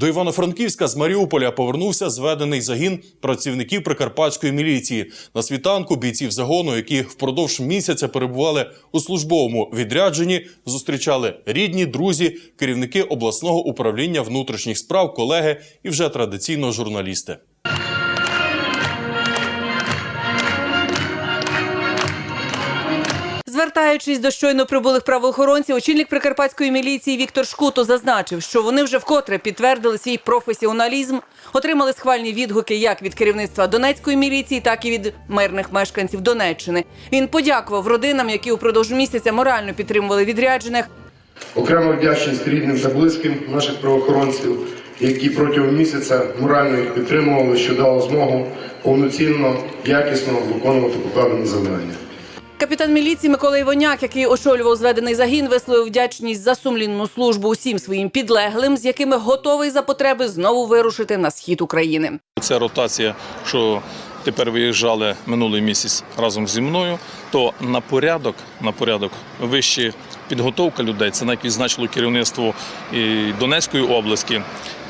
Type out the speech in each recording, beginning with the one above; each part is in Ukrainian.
До Івано-Франківська з Маріуполя повернувся зведений загін працівників прикарпатської міліції. На світанку бійців загону, які впродовж місяця перебували у службовому відрядженні, зустрічали рідні, друзі, керівники обласного управління внутрішніх справ, колеги і вже традиційно журналісти. Звертаючись до щойно прибулих правоохоронців, очільник прикарпатської міліції Віктор Шкуто зазначив, що вони вже вкотре підтвердили свій професіоналізм, отримали схвальні відгуки як від керівництва Донецької міліції, так і від мирних мешканців Донеччини. Він подякував родинам, які упродовж місяця морально підтримували відряджених, Окрема вдячність рідним та близьким наших правоохоронців, які протягом місяця морально їх підтримували, що дало змогу повноцінно, якісно виконувати покладені завдання. Капітан міліції Микола Івоняк, який очолював зведений загін, висловив вдячність за сумлінну службу усім своїм підлеглим, з якими готовий за потреби знову вирушити на схід України. Це ротація, що тепер виїжджали минулий місяць разом зі мною. То на порядок, на порядок вище підготовка людей. Це навіть відзначило керівництво і Донецької області,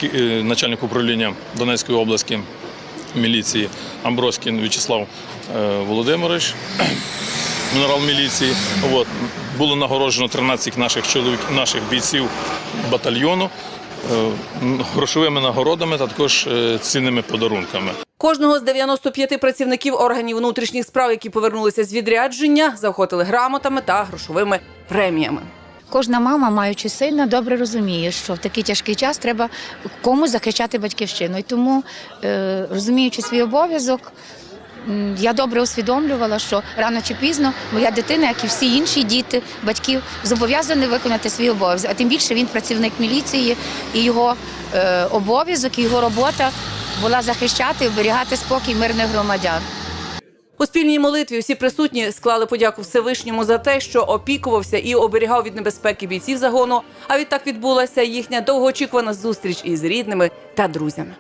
е, начальник управління Донецької області міліції Амброскін В'ячеслав е, Володимирович. Генерал міліції. От. Було нагороджено 13 наших чоловік, наших бійців батальйону е, грошовими нагородами та також е, цінними подарунками. Кожного з 95 працівників органів внутрішніх справ, які повернулися з відрядження, заохотили грамотами та грошовими преміями. Кожна мама, маючи сина, добре розуміє, що в такий тяжкий час треба комусь захищати батьківщину. І тому, е, розуміючи свій обов'язок, я добре усвідомлювала, що рано чи пізно моя дитина, як і всі інші діти, батьків, зобов'язані виконати свій обов'язок. А тим більше він працівник міліції, і його е, обов'язок, і його робота була захищати оберігати спокій мирних громадян. У спільній молитві усі присутні склали подяку Всевишньому за те, що опікувався і оберігав від небезпеки бійців загону. А відтак відбулася їхня довгоочікувана зустріч із рідними та друзями.